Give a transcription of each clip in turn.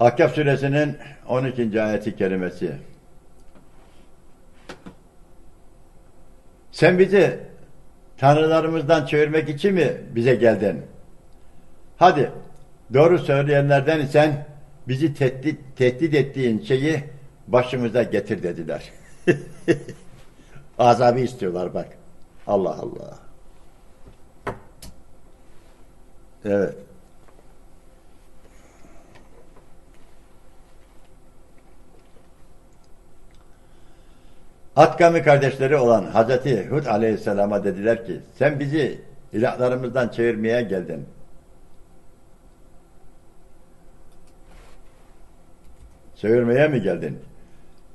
Ahkaf suresinin 12. ayeti kerimesi. Sen bizi tanrılarımızdan çevirmek için mi bize geldin? Hadi doğru söyleyenlerden isen bizi tehdit, tehdit ettiğin şeyi başımıza getir dediler. Azabı istiyorlar bak. Allah Allah. Evet. Hatkami kardeşleri olan Hazreti Hud aleyhisselama dediler ki sen bizi ilahlarımızdan çevirmeye geldin. Çevirmeye mi geldin?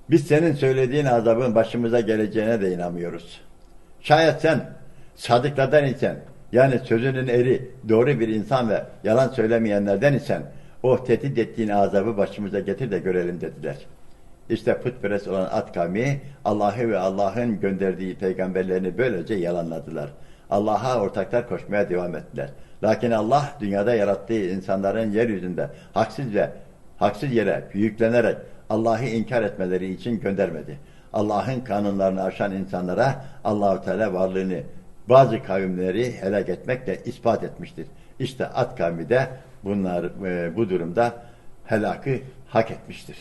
Biz senin söylediğin azabın başımıza geleceğine de inanmıyoruz. Şayet sen sadıklardan isen yani sözünün eri doğru bir insan ve yalan söylemeyenlerden isen o tehdit ettiğin azabı başımıza getir de görelim dediler. İşte putperest olan Ad kavmi Allah'ı ve Allah'ın gönderdiği peygamberlerini böylece yalanladılar. Allah'a ortaklar koşmaya devam ettiler. Lakin Allah dünyada yarattığı insanların yeryüzünde haksız ve haksız yere büyüklenerek Allah'ı inkar etmeleri için göndermedi. Allah'ın kanunlarını aşan insanlara Allahu Teala varlığını bazı kavimleri helak etmekle ispat etmiştir. İşte Ad kavmi de bunlar e, bu durumda helakı hak etmiştir.